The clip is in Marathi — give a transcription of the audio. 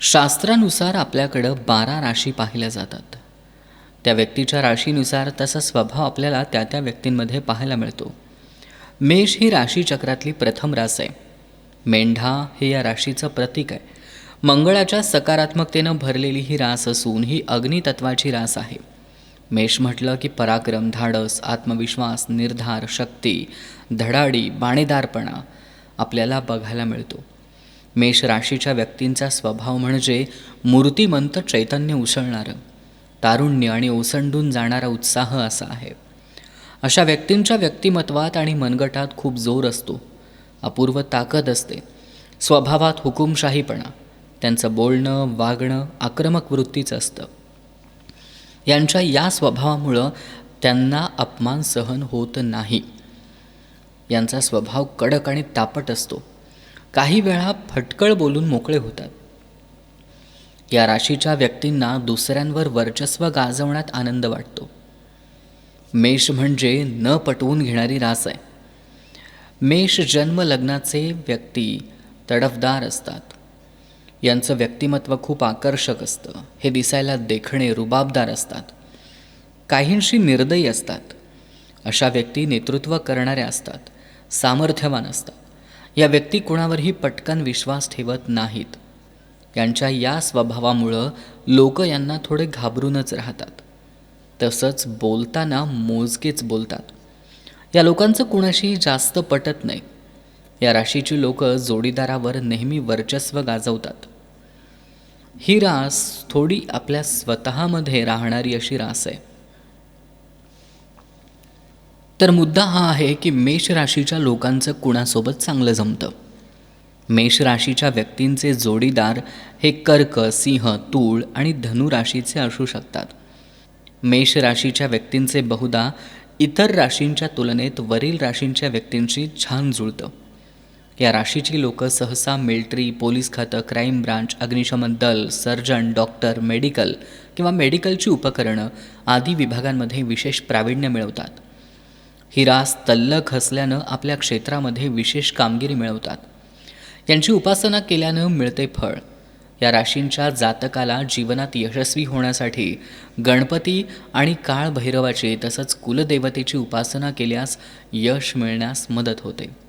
शास्त्रानुसार आपल्याकडं बारा राशी पाहिल्या जातात. त्या व्यक्तीच्या राशीनुसार तसा स्वभाव आपल्याला त्या त्या व्यक्तींमध्ये पाहायला मिळतो. मेष ही राशीचक्रातली प्रथम रास आहे. मेंढा हे या राशीचं प्रतीक आहे. मंगळाच्या सकारात्मकतेनं भरलेली ही रास असून ही अग्नितत्वाची रास आहे. मेष म्हटलं की पराक्रम धाडस आत्मविश्वास निर्धार शक्ती धडाडी बाणेदारपणा आपल्याला बघायला मिळतो. मेष राशीच्या व्यक्तींचा स्वभाव म्हणजे मूर्तिमंत चैतन्य उसळणारं. तारुण्य आणि ओसंडून जाणारा उत्साह असा आहे. अशा व्यक्तींच्या व्यक्तिमत्वात आणि मनगटात खूप जोर असतो. अपूर्व ताकद असते. स्वभावात हुकुमशाहीपणा. त्यांचं बोलणं वागणं आक्रमक वृत्तीचं असतं. यांच्या या स्वभावामुळं त्यांना अपमान सहन होत नाही. यांचा स्वभाव कडक आणि तापट असतो. काही वेळा फटकळ बोलून मोकळे होतात. या राशीच्या व्यक्तींना दुसऱ्यांवर वर्चस्व गाजवण्यात आनंद वाटतो. मेष म्हणजे न पटवून घेणारी रास आहे. मेष जन्म लग्नाचे व्यक्ती तडफदार असतात. यांचं व्यक्तिमत्व खूप आकर्षक असतं. हे दिसायला देखणे रुबाबदार असतात. काहींशी निर्दयी असतात. अशा व्यक्ती नेतृत्व करणाऱ्या असतात. सामर्थ्यवान असतात. या व्यक्ती कुणावरही पटकन विश्वास ठेवत नाहीत. यांच्या या स्वभावामुळं लोक यांना थोडे घाबरूनच राहतात. तसंच बोलताना मोजकेच बोलतात. या लोकांचं कुणाशी जास्त पटत नाही. या राशीची लोक जोडीदारावर नेहमी वर्चस्व गाजवतात. ही रास थोडी आपल्या स्वतःमध्ये राहणारी अशी रास आहे. तर मुद्दा हा आहे की मेष राशीच्या लोकांचं कुणासोबत चांगलं जमतं? मेष राशीच्या व्यक्तींचे जोडीदार हे कर्क सिंह तूळ आणि धनु राशीचे असू शकतात. मेष राशीच्या व्यक्तींचे बहुधा इतर राशींच्या तुलनेत वरील राशींच्या व्यक्तींशी छान जुळतं. या राशीची लोकं सहसा मिल्ट्री पोलीस खातं क्राईम ब्रांच अग्निशमन दल सर्जन डॉक्टर मेडिकल किंवा मेडिकलची उपकरणं आदी विभागांमध्ये विशेष प्रावीण्य मिळवतात. ही रास तल्लख असल्यानं आपल्या क्षेत्रामध्ये विशेष कामगिरी मिळवतात. यांची उपासना केल्यानं मिळते फळ. या राशींच्या जातकाला जीवनात यशस्वी होण्यासाठी गणपती आणि काळभैरवाची तसंच कुलदेवतेची उपासना केल्यास यश मिळण्यास मदत होते.